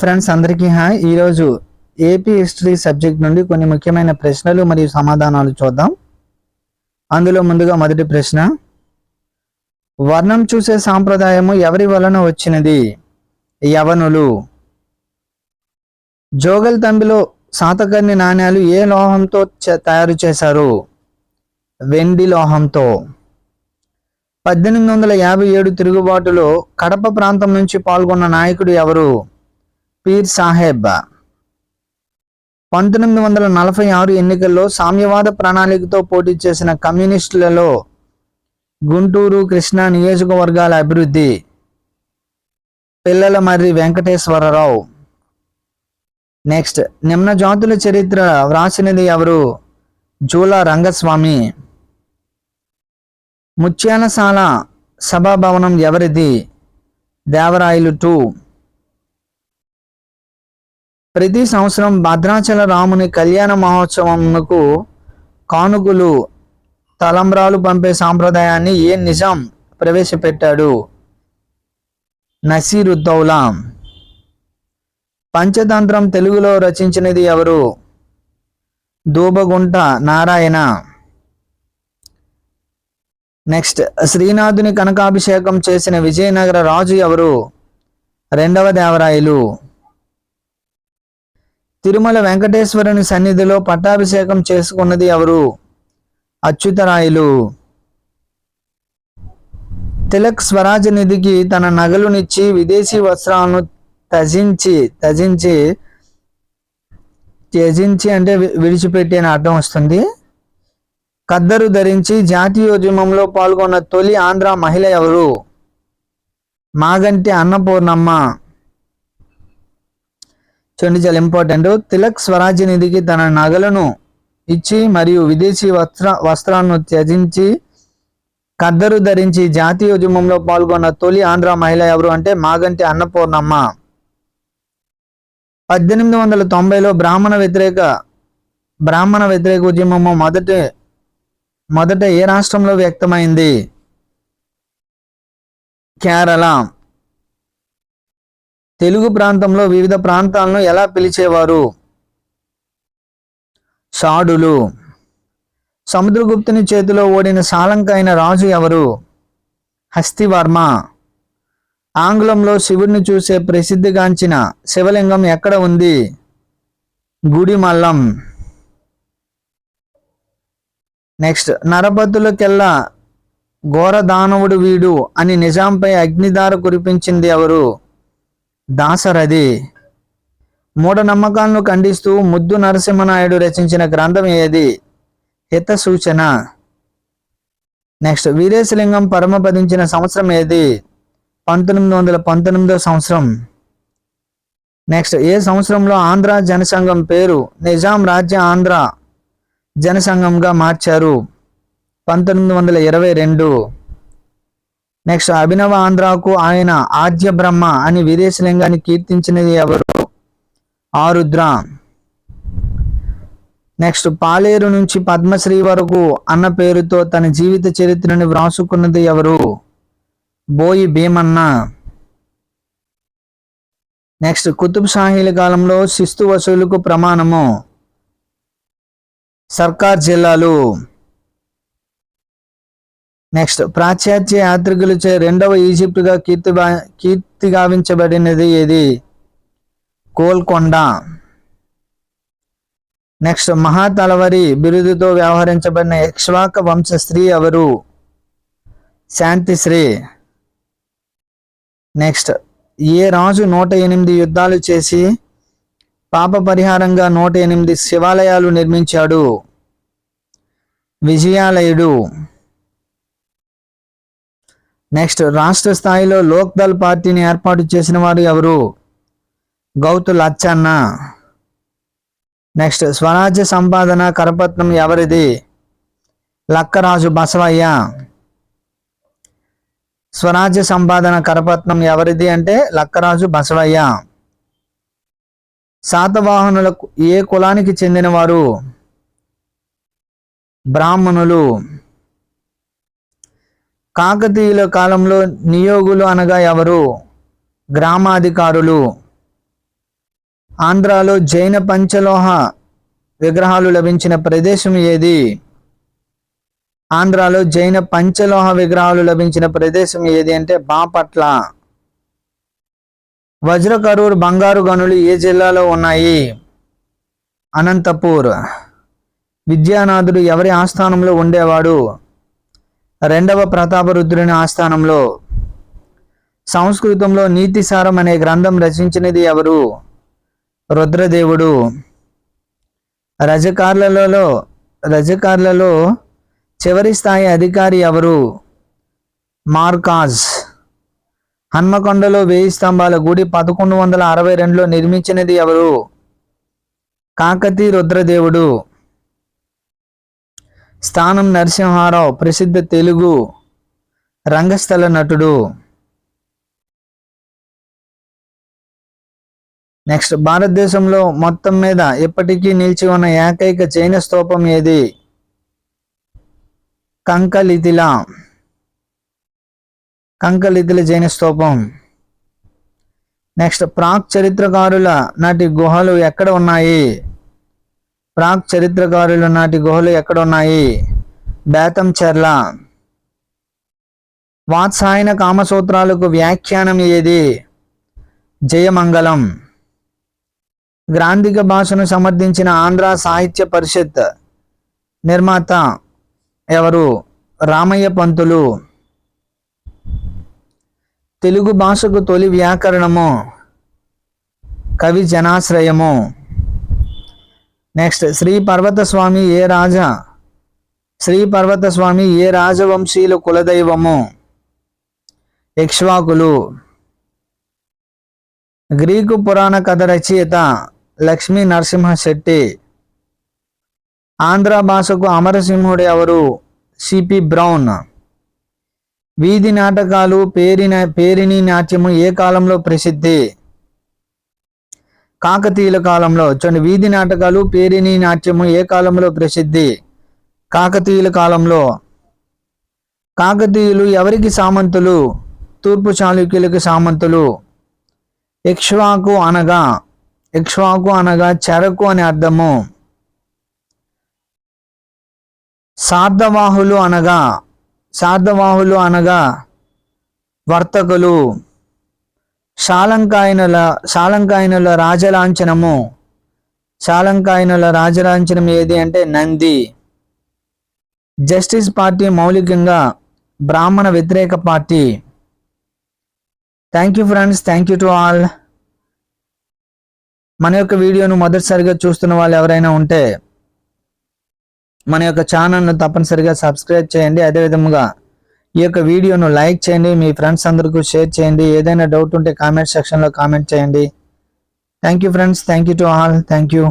Friends అందరికీ hi ఈరోజు AP history subject నుండి కొన్ని ముఖ్యమైన ప్రశ్నలు మరియు సమాధానాలు చూద్దాం. అందులో ముందుగా మొదటి ప్రశ్న. వర్ణం చూసే సాంప్రదాయము ఎవరి వలన వచ్చినది? యవనులు. జోగల్ తంబిలో శాతకర్ణి నాణ్యాలు ఏ లోహంతో తయారు చేశారు? వెండి లోహంతో. పద్దెనిమిది వందల యాభై ఏడు తిరుగుబాటులో కడప ప్రాంతం నుంచి పాల్గొన్న నాయకుడు ఎవరు? పీర్ సాహెబ్. పంతొమ్మిది వందల నలభై ఆరు ఎన్నికల్లో సామ్యవాద ప్రణాళికతో పోటీ చేసిన కమ్యూనిస్టులలో గుంటూరు కృష్ణా నియోజకవర్గాల అభివృద్ధి. పిల్లల మర్రి వెంకటేశ్వరరావు. నెక్స్ట్ నిమ్న జాతుల చరిత్ర వ్రాసినది ఎవరు? జూలా రంగస్వామి. ముత్యాలశాల సభాభవనం ఎవరిది? దేవరాయలు టూ. ప్రతి సంవత్సరం భద్రాచల రాముని కళ్యాణ మహోత్సవంకు కానుకలు తలంబ్రాలు పంపే సాంప్రదాయాన్ని ఏ నిజాం ప్రవేశపెట్టాడు? నసీరుద్దౌలా పంచతంత్రం తెలుగులో రచించినది ఎవరు? దూబగుంట నారాయణ. నెక్స్ట్ శ్రీనాథుని కనకాభిషేకం చేసిన విజయనగర రాజు ఎవరు? రెండవ దేవరాయలు. తిరుమల వెంకటేశ్వరుని సన్నిధిలో పట్టాభిషేకం చేసుకున్నది ఎవరు? అచ్యుతరాయులు. తిలక్ స్వరాజ నిధికి తన నగలునిచ్చి విదేశీ వస్త్రాలను తజించి తజించి త్యజించి అంటే విడిచిపెట్టి అని అర్థం వస్తుంది. కద్దరు ధరించి జాతీయోద్యమంలో పాల్గొన్న తొలి ఆంధ్ర మహిళ ఎవరు? మాగంటి అన్నపూర్ణమ్మ. చూడండి చాలా ఇంపార్టెంట్ తిలక్ స్వరాజ్య నిధికి తన నగలను ఇచ్చి మరియు విదేశీ వస్త్ర వస్త్రాలను త్యజించి కద్దరు ధరించి జాతీయ ఉద్యమంలో పాల్గొన్న తొలి ఆంధ్ర మహిళ ఎవరు అంటే మాగంటి అన్నపూర్ణమ్మ. పద్దెనిమిది వందల తొంభైలో బ్రాహ్మణ వ్యతిరేక బ్రాహ్మణ వ్యతిరేక ఉద్యమము మొదట మొదట ఏ రాష్ట్రంలో వ్యక్తమైంది? కేరళ. తెలుగు ప్రాంతంలో వివిధ ప్రాంతాలను ఎలా పిలిచేవారు? షాడులు. సముద్రగుప్తుని చేతిలో ఓడిన సాలంక అయిన రాజు ఎవరు? హస్తివర్మ. ఆంగ్లంలో శివుడిని చూసే ప్రసిద్ధిగాంచిన శివలింగం ఎక్కడ ఉంది? గుడిమల్లం. నెక్స్ట్ నరపతులకెల్లా ఘోర దానవుడు వీడు అని నిజాంపై అగ్నిదార కురిపించింది ఎవరు? దాసరథి మూఢనమ్మకాలను ఖండిస్తూ ముద్దు నరసింహనాయుడు రచించిన గ్రంథం ఏది? హిత సూచన నెక్స్ట్ వీరేశలింగం పరమపదించిన సంవత్సరం ఏది? పంతొమ్మిది వందల పంతొమ్మిదో సంవత్సరం. నెక్స్ట్ ఏ సంవత్సరంలో ఆంధ్ర జనసంఘం పేరు నిజాం రాజ్య ఆంధ్ర జనసంఘంగా మార్చారు? పంతొమ్మిది వందల ఇరవై రెండు. నెక్స్ట్ అభినవ ఆంధ్రాకు ఆయన ఆద్య బ్రహ్మ అని విదేశలింగాన్ని కీర్తించినది ఎవరు? ఆరుద్ర. నెక్స్ట్ పాలేరు నుంచి పద్మశ్రీ వరకు అన్న పేరుతో తన జీవిత చరిత్రను వ్రాసుకున్నది ఎవరు? బోయి భీమన్న. నెక్స్ట్ కుతుబ్ షాహీల కాలంలో శిస్తు వసూలుకు ప్రమాణము. సర్కార్ జిల్లాలు. నెక్స్ట్. పాశ్చాత్య యాత్రికులచే రెండవ ఈజిప్టుగా కీర్తి కీర్తి గావించబడినది ఏది? గోల్కొండ నెక్స్ట్. మహాతలవరి బిరుదుతో వ్యవహరించబడిన యక్ష్వాక వంశ స్త్రీ ఎవరు? శాంతిశ్రీ. నెక్స్ట్. ఏ రాజు నూట ఎనిమిది యుద్ధాలు చేసి పాప పరిహారంగా నూట ఎనిమిది శివాలయాలు నిర్మించాడు? విజయాలయుడు. నెక్స్ట్ రాష్ట్ర స్థాయిలో లోక్దల్ పార్టీని ఏర్పాటు చేసిన వారు ఎవరు? గౌతు లచ్చన్న. నెక్స్ట్ స్వరాజ్య సంపాదన కరపత్నం ఎవరిది? లక్కరాజు బసవయ్య. స్వరాజ్య సంపాదన కరపత్నం ఎవరిది అంటే లక్కరాజు బసవయ్య. శాతవాహనులకు ఏ కులానికి చెందినవారు? బ్రాహ్మణులు. కాకతీయుల కాలంలో నియోగులు అనగా ఎవరు? గ్రామాధికారులు. ఆంధ్రాలో జైన పంచలోహ విగ్రహాలు లభించిన ప్రదేశం ఏది? ఆంధ్రాలో జైన పంచలోహ విగ్రహాలు లభించిన ప్రదేశం ఏది అంటే బాపట్ల. వజ్రకరూర్ బంగారు గనులు ఏ జిల్లాలో ఉన్నాయి? అనంతపూర్. విద్యానాథుడు ఎవరి ఆస్థానంలో ఉండేవాడు? రెండవ ప్రతాపరుద్రుని ఆస్థానంలో. సంస్కృతంలో నీతిసారం అనే గ్రంథం రచించినది ఎవరు? రుద్రదేవుడు. రజకార్లలో రజకార్లలో చివరి స్థాయి అధికారి ఎవరు? మార్కాజ్. హన్మకొండలో వేయి స్తంభాల గుడి పదకొండు వందల అరవై రెండులో నిర్మించినది ఎవరు? కాకతి రుద్రదేవుడు. స్థానం నరసింహారావు ప్రసిద్ధ తెలుగు రంగస్థల నటుడు. నెక్స్ట్ భారతదేశంలో మొత్తం మీద ఇప్పటికీ నిలిచి ఉన్న ఏకైక జైన స్తూపం ఏది? కంకలితిల కంకలితిల జైన స్తూపం. నెక్స్ట్ ప్రాక్ చరిత్రకారుల నాటి గుహలు ఎక్కడ ఉన్నాయి? ప్రాక్ చరిత్రకారుల నాటి గుహలు ఎక్కడున్నాయి? బేతం చెర్ల. వాత్సాయన కామసూత్రాలకు వ్యాఖ్యానం ఏది? జయమంగళం. గ్రాంధిక భాషను సమర్థించిన ఆంధ్ర సాహిత్య పరిషత్ నిర్మాత ఎవరు? రామయ్య పంతులు. తెలుగు భాషకు తొలి వ్యాకరణము కవి జనాశ్రయము. నెక్స్ట్ శ్రీ పర్వత స్వామి ఏ రాజా? శ్రీ పర్వత స్వామి ఏ రాజవంశీయుల కులదైవము? ఇక్ష్వాకులు గ్రీకు పురాణ కథ రచయిత లక్ష్మీ నరసింహ శెట్టి. ఆంధ్ర భాషకు అమరసింహుడు ఎవరు? CP Brown. వీధి నాటకాలు పేరిన పేరిణి నాట్యము ఏ కాలంలో ప్రసిద్ధి? కాకతీయుల కాలంలో చూడండి వీధి నాటకాలు పేరిణి నాట్యము ఏ కాలంలో ప్రసిద్ధి? కాకతీయుల కాలంలో. కాకతీయులు ఎవరికి సామంతులు? తూర్పు చాళుక్యులకు సామంతులు. ఇక్ష్వాకు అనగా ఇక్ష్వాకు అనగా చెరకు అని అర్థము. సార్ధవాహులు అనగా సార్ధవాహులు అనగా వర్తకులు. శాలంకాయనుల శాలంకాయనుల రాజలాంఛనము. శాలంకాయనుల రాజలాంఛనం ఏది అంటే నంది. జస్టిస్ పార్టీ మౌలికంగా బ్రాహ్మణ వ్యతిరేక party. Thank you friends thank you to all మన యొక్క వీడియోను మొదటిసారిగా చూస్తున్న వాళ్ళు ఎవరైనా ఉంటే మన యొక్క ఛానల్ను తప్పనిసరిగా సబ్స్క్రైబ్ చేయండి. అదేవిధముగా ఈ యొక్క వీడియోను లైక్ చేయండి మీ ఫ్రెండ్స్ అందరికీ షేర్ చేయండి. ఏదైనా డౌట్ ఉంటే కామెంట్ సెక్షన్లో కామెంట్ చేయండి. Thank you friends thank you to all thank you